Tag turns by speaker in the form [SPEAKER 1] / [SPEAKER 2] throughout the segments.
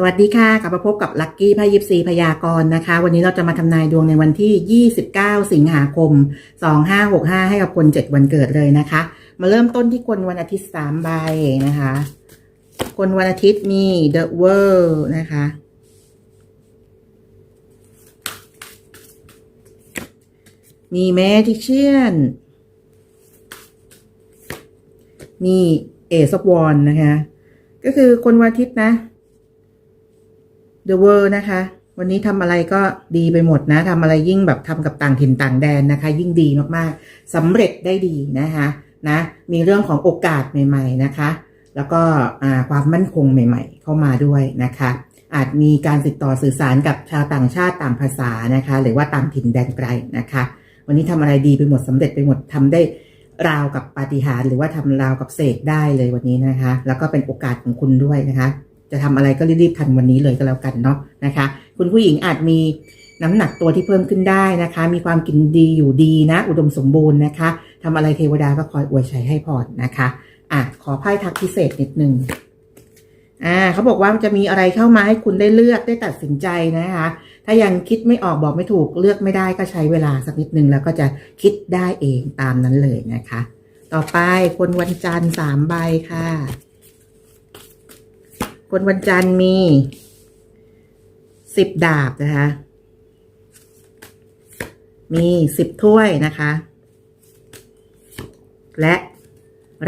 [SPEAKER 1] สวัสดีค่ะกลับมาพบกับลัคกี้พายิปซีพยากรณ์นะคะ วันนี้เราจะมาทำนายดวงในวันที่ 29 สิงหาคม 2565 ให้กับคน 7 วันเกิดเลยนะคะ มาเริ่มต้นที่คนวันอาทิตย์3ใบนะคะ คนวันอาทิตย์มี The World นะคะ มี Magician มี Ace of Wands นะคะ ก็คือคนวันอาทิตย์นะ The World นะคะ วันนี้ทำอะไรก็ดีไปหมดนะทำอะไรยิ่งแบบทำกับต่างถิ่นต่างแดนนะคะ ยิ่งดีมากๆสำเร็จได้ดีนะคะนะมีเรื่องของโอกาสใหม่ ๆนะคะ แล้วก็ความมั่นคงใหม่ ๆ เข้ามาด้วยนะคะ อาจมีการติดต่อสื่อสารกับชาวต่างชาติต่างภาษานะคะ หรือว่าต่างถิ่นแดนไกลนะคะ วันนี้ทำอะไรดีไปหมดสำเร็จไปหมดทำได้ราวกับปาฏิหาริย์หรือว่าทำราวกับเสกได้เลยวันนี้นะคะ แล้วก็เป็นโอกาสของคุณด้วยนะคะ จะทำอะไรก็รีบๆทันวันนี้เลยก็แล้วกันเนาะนะคะ คุณผู้หญิงอาจมีน้ำหนักตัวที่เพิ่มขึ้นได้นะคะ มีความกินดีอยู่ดีนะ อุดมสมบูรณ์นะคะทำอะไรเทวดาก็คอยอวยชัยให้พรนะคะ อะ ขอไพ่ทักพิเศษนิดนึงอ่าเขาบอกว่าจะมีอะไรเข้ามาให้คุณได้เลือกได้ตัดสินใจนะคะ ถ้ายังคิดไม่ออกบอกไม่ถูกเลือกไม่ได้ก็ใช้เวลาสักนิดนึงแล้วก็จะคิดได้เองตามนั้นเลยนะคะ ต่อไปคนวันจันทร์สามใบค่ะ คนวันจันทร์มีสิบดาบนะคะ มีสิบถ้วยนะคะ และ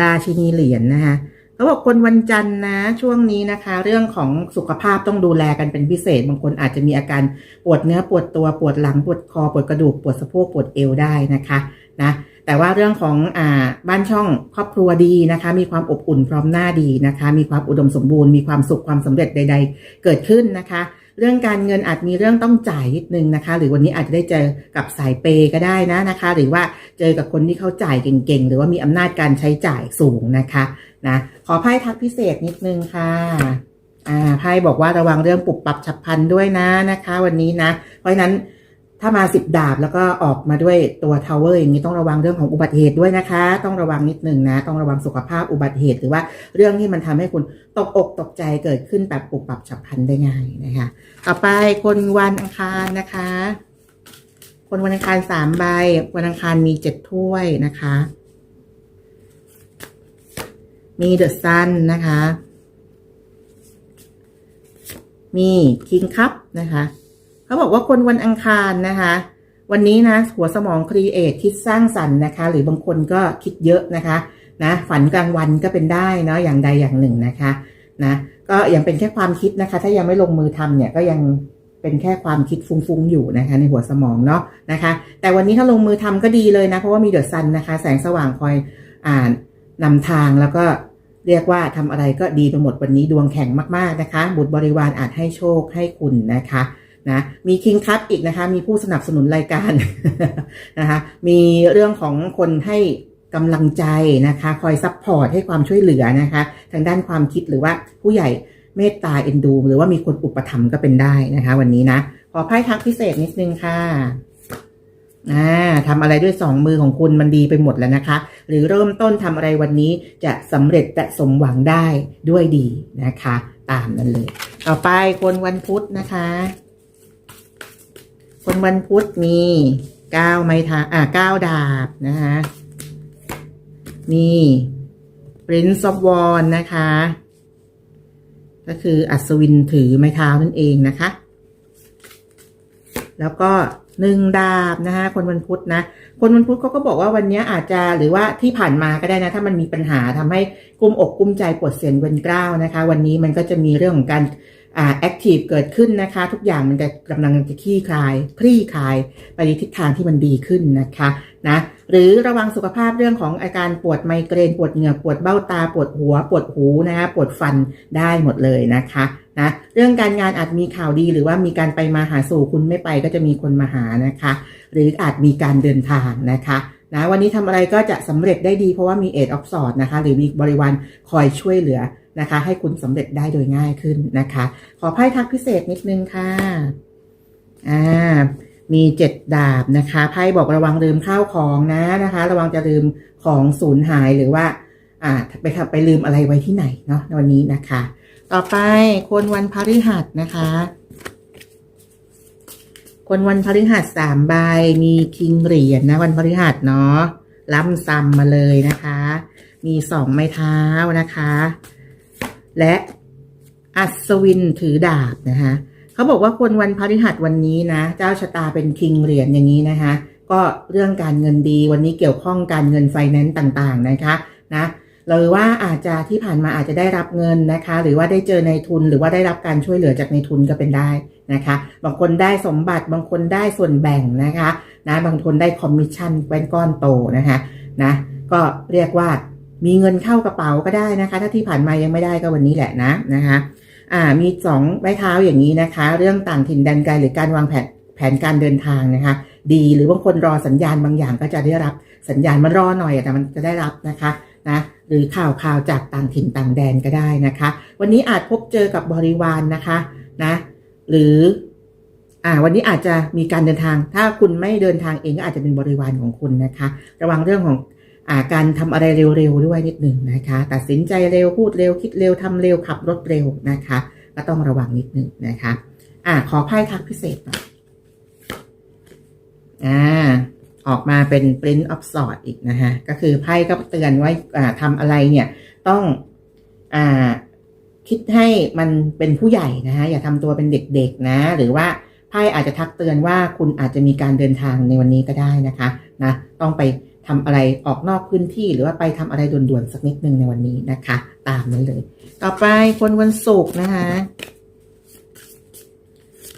[SPEAKER 1] ราชินีเหรียญนนะคะเขาบอกคนวันจันทร์นะ ช่วงนี้นะคะ เรื่องของสุขภาพต้องดูแลกันเป็นพิเศษ บางคนอาจจะมีอาการปวดเนื้อปวดตัวปวดหลังปวดคอปวดกระดูกปวดสะโพกปวดเอวได้นะคะ นะ แต่ว่าเรื่องของอ่าบ้านช่องครอบครัวดีนะคะ มีความอบอุ่นพร้อมหน้าดีนะคะ มีความอุดมสมบูรณ์มีความสุขความสำเร็จใด ๆ เกิดขึ้นนะคะ เรื่องการเงินอาจมีเรื่องต้องจ่ายนิดนึงนะคะ หรือวันนี้อาจจะได้เจอกับสายเปก็ได้นะนะคะ หรือว่าเจอกับคนที่เขาจ่ายเก่งๆ หรือว่ามีอำนาจการใช้จ่ายสูงนะคะนะขอไพ่ทักพิเศษนิดนึงค่ะอ่าไพ่บอกว่าระวังเรื่องปุบปับฉับพันด้วยนะนะคะ วันนี้นะ เพราะฉะนั้น ถ้ามาสิบดาบแล้วก็ออกมาด้วยตัวทาวเวอร์อย่างนี้ต้องระวังเรื่องของอุบัติเหตุด้วยนะคะ ต้องระวังนิดนึงนะ ต้องระวังสุขภาพอุบัติเหตุ หรือว่าเรื่องที่มันทำให้คุณตกอกตกใจเกิดขึ้นแบบปุบปับฉับพลันได้ง่ายนะคะต่อไปคนวันอังคารนะคะ คนวันอังคารสามใบ วันอังคารมีเจ็ดถ้วยนะคะ มีเดอะซันนะคะ มีคิงคัพนะคะ เขาบอกว่าคนวันอังคารนะคะ วันนี้นะ หัวสมองครีเอทคิดสร้างสรรค์นะคะ หรือบางคนก็คิดเยอะนะคะนะฝันกลางวันก็เป็นได้เนาะอย่างใดอย่างหนึ่งนะคะนะก็ยังเป็นแค่ความคิดนะคะ ถ้ายังไม่ลงมือทำเนี่ยก็ยังเป็นแค่ความคิดฟุ้งๆอยู่นะคะ ในหัวสมองเนาะนะคะ แต่วันนี้ถ้าลงมือทำก็ดีเลยนะ เพราะว่ามีเดือะซันนะคะ แสงสว่างคอยอ่านนำทางแล้วก็เรียกว่าทำอะไรก็ดีไปหมดวันนี้ดวงแข็งมากๆนะคะ บุตรบริวารอาจให้โชคให้คุณนะคะ นะมีคิงคัพอีกนะคะ มีผู้สนับสนุนรายการนะคะมีเรื่องของคนให้กำลังใจนะคะ คอยซัพพอร์ตให้ความช่วยเหลือนะคะ ทางด้านความคิดหรือว่าผู้ใหญ่เมตตาเอ็นดู หรือว่ามีคนอุปถัมภ์ก็เป็นได้นะคะ วันนี้นะ ขอไพ่ทักพิเศษนิดนึงค่ะอ่าทำอะไรด้วยสองมือของคุณมันดีไปหมดแล้วนะคะ หรือเริ่มต้นทำอะไรวันนี้จะสำเร็จและสมหวังได้ด้วยดีนะคะ ตามนั้นเลย ต่อไปคนวันพุธนะคะ คนวันพุธมีเก้าไม้ทาอ่าเก้าดาบนะคะมี Prince of w a n นะคะ ก็คืออัศวินถือไม้เท้านั่นเองนะคะ แล้วก็หนึ่งดาบนะคะคนวันพุธนะ คนวันพุธเขาก็บอกว่าวันนี้อาจจะหรือว่าที่ผ่านมาก็ได้นะ ถ้ามันมีปัญหาทำให้กุ้มอกกุ้มใจปวดเสียนเวนกล้าวนะคะ วันนี้มันก็จะมีเรื่องของการ แอคทีฟเกิดขึ้นนะคะ ทุกอย่างมันจะกำลังจะคลี่คลาย คลี่คลายไปในทิศทางที่มันดีขึ้นนะคะนะหรือระวังสุขภาพเรื่องของอาการปวดไมเกรน ปวดเหงือกปวดเบ้าตา ปวดหัว ปวดหูนะคะปวดฟันได้หมดเลยนะคะนะเรื่องการงานอาจมีข่าวดีหรือว่ามีการไปมาหาสู่คุณไม่ไปก็จะมีคนมาหานะคะ หรืออาจมีการเดินทางนะคะ นะวันนี้ทำอะไรก็จะสำเร็จได้ดีเพราะว่ามีเอ็ดออฟสอดนะคะ หรือมีบริวารคอยช่วยเหลือนะคะ ให้คุณสำเร็จได้โดยง่ายขึ้นนะคะ ขอไพ่ทักพิเศษนิดนึงค่ะ อ่า มีเจ็ดดาบนะคะไพ่บอกระวังลืมข้าวของนะนะคะ ระวังจะลืมของสูญหายหรือว่า อ่า ไปไปลืมอะไรไว้ที่ไหนเนาะวันนี้นะคะ ต่อไปคนวันพฤหัสนะคะ คนวันพฤหัสสามใบมีคิงเหรียญนะวันพฤหัสเนาะล้ำซ้ำมาเลยนะคะ มีสองไม้เท้านะคะ และอัศวินถือดาบนะคะเขาบอกว่าคนวันพฤหัสวันนี้นะ เจ้าชะตาเป็นคิงเหรียญอย่างนี้นะคะ ก็เรื่องการเงินดีวันนี้เกี่ยวข้องการเงินไฟแนนซ์ต่าง ๆนะคะ นะ หรือว่าอาจจะที่ผ่านมาอาจจะได้รับเงินนะคะ หรือว่าได้เจอในทุนหรือว่าได้รับการช่วยเหลือจากในทุนก็เป็นได้นะคะ บางคนได้สมบัติบางคนได้ส่วนแบ่งนะคะนะบางคนได้คอมมิชชั่นเป็นก้อนโตนะคะนะก็เรียกว่ามีเงินเข้ากระเป๋าก็ได้นะคะ ถ้าที่ผ่านมายังไม่ได้ก็วันนี้แหละนะนะคะอ่ามีสองไม้เท้าอย่างนี้นะคะ เรื่องต่างถิ่นแดนไกลหรือการวางแผนแผนการเดินทางนะคะ ดีหรือบางคนรอสัญญาณบางอย่างก็จะได้รับสัญญาณมันรอหน่อยแต่มันจะได้รับนะคะ นะหรือข่าวข่าวจากต่างถิ่นต่างแดนก็ได้นะคะ วันนี้อาจพบเจอกับบริวารนนะคะนะหรืออ่าวันนี้อาจจะมีการเดินทาง ถ้าคุณไม่เดินทางเองก็อาจจะเป็นบริวารของคุณนะคะ ระวังเรื่องของอ่าการทำอะไรเร็วๆด้วยนิดหนึ่งนะคะ ตัดสินใจเร็วพูดเร็วคิดเร็วทำเร็วขับรถเร็วนะคะ ก็ต้องระวังนิดหนึ่งนะคะอ่าขอไพ่ทักพิเศษหน่อยอ่า ออกมาเป็น Print of sword อีกนะฮะ ก็คือไพ่ก็เตือนว่าทำอะไรเนี่ย ต้องอคิดให้มันเป็นผู้ใหญ่นะฮะ อย่าทำตัวเป็นเด็กๆนะ หรือว่าไพ่อาจจะทักเตือนว่าคุณอาจจะมีการเดินทางในวันนี้ก็ได้นะคะนะต้องไปทำอะไรออกนอกพื้นที่ หรือว่าไปทำอะไรด่วนๆสักนิดนึงในวันนี้นะคะ ตามนั้นเลย ต่อไปคนวันศุกร์นะคะ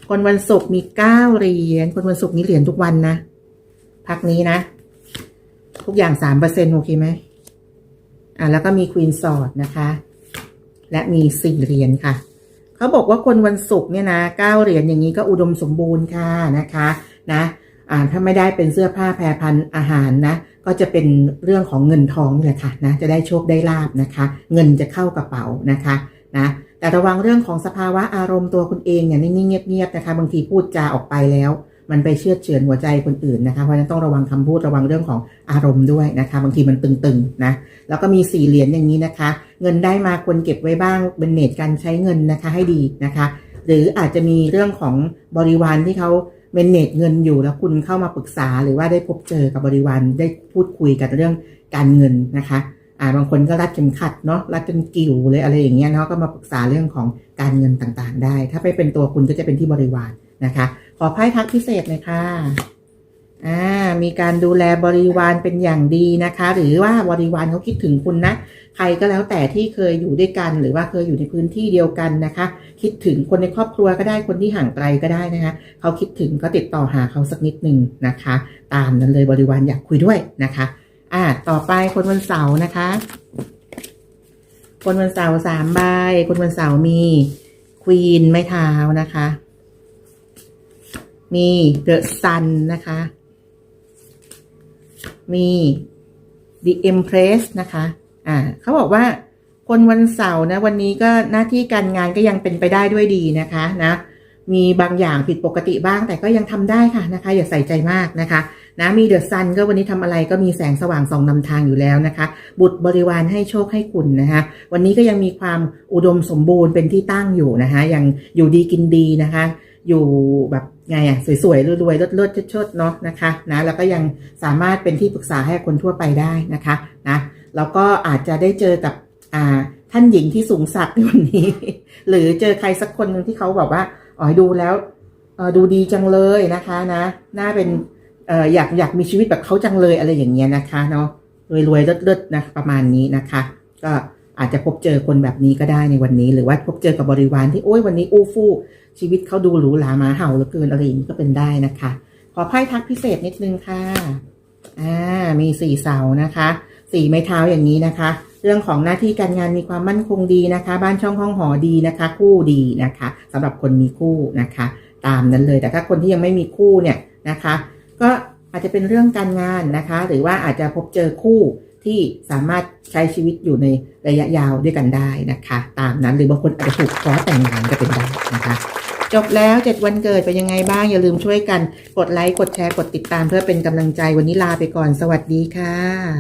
[SPEAKER 1] คนวันศุกร์มีเก้าเหรียญคนวันศุกร์มีเหรียญทุกวันนะ พักนี้นะ ทุกอย่างสามเปอร์เซ็นโอเคไหมอ่าแล้วก็มีควีนสอดนะคะ และมีสี่เหรียญค่ะ เขาบอกว่าคนวันศุกร์เนี่ยนะเก้าเหรียญอย่างนี้ก็อุดมสมบูรณ์ค่ะนะคะนะอ่าถ้าไม่ได้เป็นเสื้อผ้าแพรพันอาหารนะ ก็จะเป็นเรื่องของเงินทองนี่แหละค่ะนะจะได้โชคได้ลาบนะคะ เงินจะเข้ากระเป๋านะคะนะแต่ระวังเรื่องของสภาวะอารมณ์ตัวคุณเองเนี่ยนิ่งๆเงียบๆนะคะ บางทีพูดจาออกไปแล้ว มันไปเชื่อเฉือนหัวใจคนอื่นนะคะเพราะฉะนั้นต้องระวังคำพูดระวังเรื่องของอารมณ์ด้วยนะคะ บางทีมันตึงๆนะแล้วก็มีสี่เหรียญอย่างนี้นะคะ เงินได้มาควรเก็บไว้บ้างเป็นเนตการใช้เงินนะคะให้ดีนะคะ หรืออาจจะมีเรื่องของบริวารที่เขาเมนเนจเงินอยู่แล้วคุณเข้ามาปรึกษาหรือว่าได้พบเจอกับบริวารได้พูดคุยกันเรื่องการเงินนะคะอ่าบางคนก็รัดเข็มขัดเนาะรัดจนกิ่วเลยอะไรอย่างเงี้ยเนาะก็มาปรึกษาเรื่องของการเงินต่างๆ ได้ ถ้าไปเป็นตัวคุณก็จะเป็นที่บริวารนะคะ อไพ่ทักพิเศษเลยค่ะ อ่า มีการดูแลบริวารเป็นอย่างดีนะคะ หรือว่าบริวารเขาคิดถึงคุณนะ ใครก็แล้วแต่ที่เคยอยู่ด้วยกัน หรือว่าเคยอยู่ในพื้นที่เดียวกันนะคะ คิดถึงคนในครอบครัวก็ได้ คนที่ห่างไกลก็ได้นะคะ เขาคิดถึงก็ติดต่อหาเขาสักนิดหนึ่งนะคะ ตามนั้นเลยบริวารอยากคุยด้วยนะคะ อ่า ต่อไปคนวันเสาร์นะคะ คนวันเสาร์สามใบ คนวันเสาร์มีควีนไม้เท้านะคะ มีเดอะซันนะคะ มี The Empress นะคะ อ่าเขาบอกว่าคนวันเสาร์นะ วันนี้ก็หน้าที่การงานก็ยังเป็นไปได้ด้วยดีนะคะนะมีบางอย่างผิดปกติบ้างแต่ก็ยังทำได้ค่ะนะคะ อย่าใส่ใจมากนะคะนะมีเดอะซันก็วันนี้ทำอะไรก็มีแสงสว่างส่องนำทางอยู่แล้วนะคะ บุตรบริวารให้โชคให้คุณนะคะ วันนี้ก็ยังมีความอุดมสมบูรณ์เป็นที่ตั้งอยู่นะคะยังอยู่ดีกินดีนะคะ อยู่แบบไงอะสวยๆรวยๆเลิศๆชดๆเนาะนะคะนะแล้วก็ยังสามารถเป็นที่ปรึกษาให้คนทั่วไปได้นะคะนะแล้วก็อาจจะได้เจอกับอ่าท่านหญิงที่สูงสักในวันนี้ หรือเจอใครสักคนหนึ่งที่เขาแบบว่าอ๋อดูแล้วดูดีจังเลยนะคะนะน่าเป็นเอออยากอยากมีชีวิตแบบเขาจังเลยอะไรอย่างเงี้ยนะคะเนาะรวยๆเลิศๆนะประมาณนี้นะคะ ก็ อาจจะพบเจอคนแบบนี้ก็ได้ในวันนี้ หรือว่าพบเจอกับบริวารที่โอ้ยวันนี้อู้ฟู่ชีวิตเขาดูหรูหรามาเห่าเหลือเกินอะไรอย่างนี้ก็เป็นได้นะคะ ขอไพ่ทักพิเศษนิดนึงค่ะอ่ามีสี่เสานะคะสี่ไม้เท้าอย่างนี้นะคะ เรื่องของหน้าที่การงานมีความมั่นคงดีนะคะ บ้านช่องห้องหอดีนะคะ คู่ดีนะคะสำหรับคนมีคู่นะคะ ตามนั้นเลยแต่ถ้าคนที่ยังไม่มีคู่เนี่ยนะคะ ก็อาจจะเป็นเรื่องการงานนะคะ หรือว่าอาจจะพบเจอคู่ ที่สามารถใช้ชีวิตอยู่ในระยะยาวด้วยกันได้นะคะ ตามนั้นหรือบางคนอาจจะถูกขอแต่งงานก็เป็นได้นะคะจบแล้ว 7 วันเกิดเป็นยังไงบ้าง อย่าลืมช่วยกัน กดไลค์ กดแชร์ กดติดตามเพื่อเป็นกำลังใจวันนี้ลาไปก่อนสวัสดีค่ะ